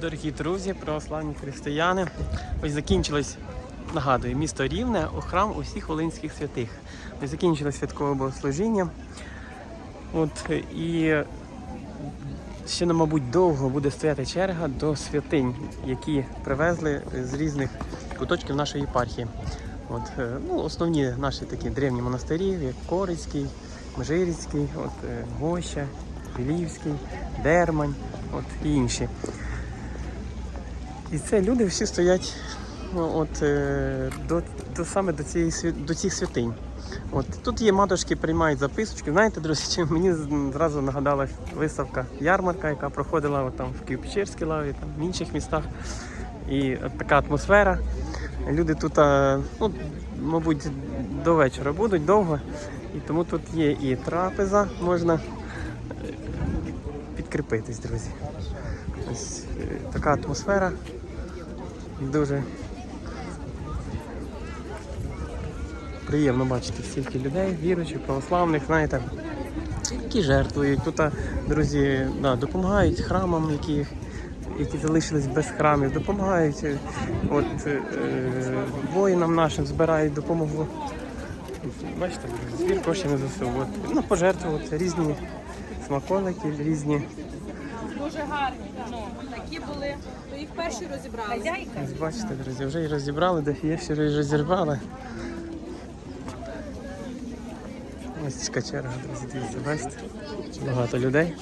Дорогі друзі, православні християни. Ось закінчилось, нагадую, місто Рівне, храм усіх Волинських святих. Ось закінчилось святкове богослужіння. От і ще, ну, мабуть, довго буде стояти черга до святинь, які привезли з різних куточків нашої єпархії. От, е, ну, основні наші такі древні монастирі, як Корицький, Межирицький, от, е, Гоща, Білівський, Дермань от, і інші. І це люди всі стоять ну, от, е, до, до, саме до, цієї, до цих святинь. От, тут є матушки, приймають записочки. Знаєте, друзі, чи мені зразу нагадалась виставка ярмарка, яка проходила от, там, в Києво-Печерській лаві, там, в інших містах. І от така атмосфера. Люди тут, ну, мабуть, до вечора будуть довго. І тому тут є і трапеза, можна е, підкріпитись, друзі. Ось е, така атмосфера. Дуже приємно бачити стільки людей, віруючих, православних, знаєте, які жертвують. Тут, друзі, да, допомагають храмам, які, які залишились без храмів, допомагають е, от, е, воїнам нашим, збирають допомогу. Бачите, збір коштів на ЗСУ. От, ну, пожертвувати різні смаколики, різні. Дуже гарні. Ну, такі були, то їх перші розібрали. Ось бачите, друзі, вже і розібрали, де є, вже і розірвали. Ось така черга, друзі, дивіться, бачите? Багато людей.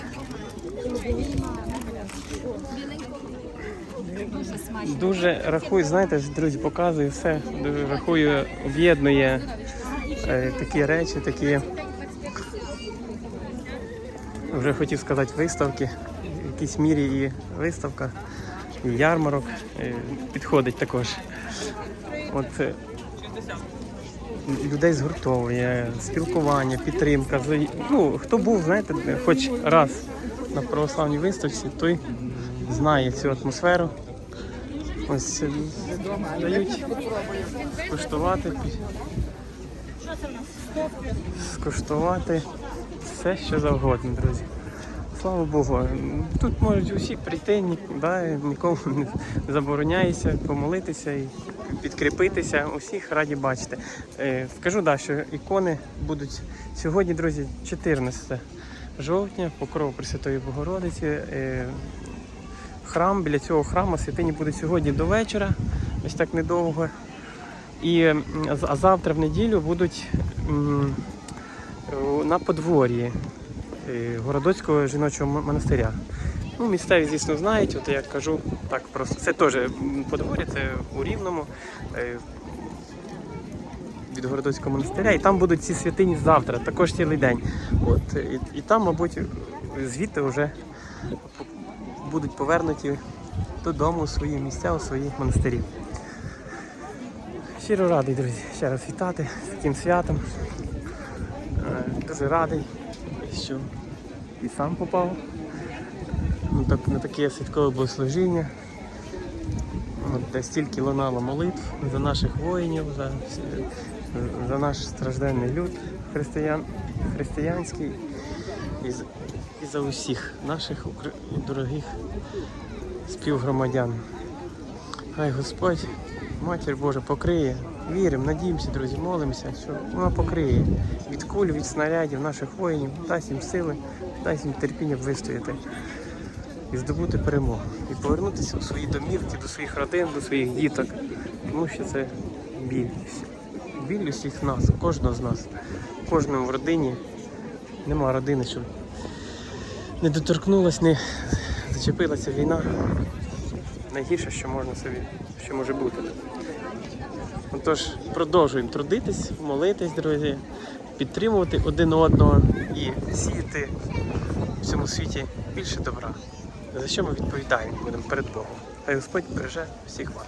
Дуже рахую, знаєте, друзі, показую все. Дуже рахую, об'єднує е, такі речі, такі. Вже хотів сказати виставки. Якійсь мірі і виставка, і ярмарок підходить також. От е, людей згуртовує, спілкування, підтримка. Ну, хто був, знаєте, хоч раз на православній виставці, той знає цю атмосферу. Ось е, дають скуштувати, скуштувати все, що завгодно, друзі. Слава Богу, тут можуть усі прийти, да, нікому не забороняється помолитися і підкріпитися. Усіх раді бачити. Е, Скажу, да, що ікони будуть сьогодні, друзі, 14 жовтня, покров Пресвятої Богородиці. Е, Храм біля цього храму святині буде сьогодні до вечора, ось так недовго. І а завтра в неділю будуть на подвор'ї Городоцького жіночого монастиря. Ну, місцеві, звісно, знають, от я кажу так просто. Це теж м, подвор'я, це у Рівному е, від Городоцького монастиря. І там будуть ці святині завтра, також цілий день. От, і, і там, мабуть, звідти вже будуть повернуті додому у свої місця, у свої монастирі. Щиро радий, друзі, ще раз вітати з таким святом. Е, Дуже радий, що і сам попав на так- на таке святкове богослужіння. Де стільки лунало молитв за наших воїнів, за, за наш стражденний люд християн, християнський і, і за усіх наших дорогих співгромадян. Хай Господь, Матір Божа, покриє. Віримо, надіємося, друзі, молимося, що вона покриє від куль, від снарядів наших воїнів, дасть їм сили, дасть їм терпіння вистояти і здобути перемогу. І повернутися у свої домівки, до своїх родин, до своїх діток. Тому що це біль. Біль усіх нас, кожного з нас. Кожному в родині нема родини, щоб не доторкнулась, не зачепилася війна. Найгірше, що можна собі, що може бути. Тож, продовжуємо трудитись, молитись, друзі, підтримувати один одного і сіяти в цьому світі більше добра. За що ми відповідаємо будемо перед Богом. Хай Господь береже всіх вас.